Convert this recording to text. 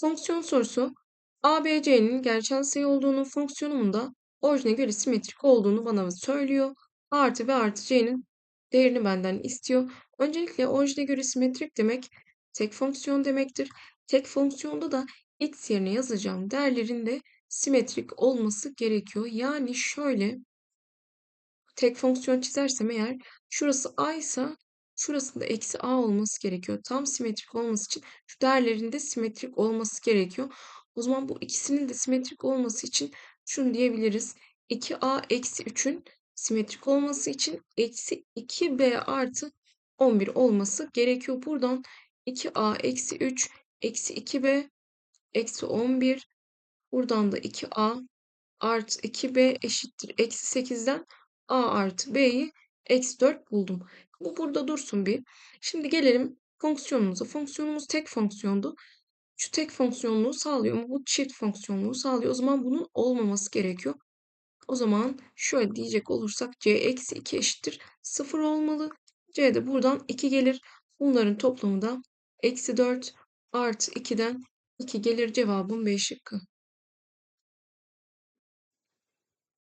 Fonksiyon sorusu. ABC'nin gerçel sayı olduğunu, fonksiyonumun da orijine göre simetrik olduğunu bana söylüyor. A artı B artı C'nin değerini benden istiyor. Öncelikle orijine göre simetrik demek tek fonksiyon demektir. Tek fonksiyonda da x yerine yazacağım değerlerin de simetrik olması gerekiyor. Yani şöyle tek fonksiyon çizersem eğer şurası a ise şurasında eksi a olması gerekiyor. Tam simetrik olması için şu değerlerin de simetrik olması gerekiyor. O zaman bu ikisinin de simetrik olması için şunu diyebiliriz. 2a eksi 3'ün simetrik olması için eksi 2b artı 11 olması gerekiyor. Buradan 2a eksi 3 eksi 2b eksi 11 buradan da 2a artı 2b eşittir eksi 8'den a artı b'yi eksi 4 buldum. Bu burada dursun bir. Şimdi gelelim fonksiyonumuza. Fonksiyonumuz tek fonksiyondu. Şu tek fonksiyonluğu sağlıyor ama bu çift fonksiyonluğu sağlıyor. O zaman bunun olmaması gerekiyor. O zaman şöyle diyecek olursak c eksi 2 eşittir 0 olmalı. c de buradan 2 gelir. Bunların toplamı da eksi 4 artı 2'den 2 gelir. Cevabım B şıkkı.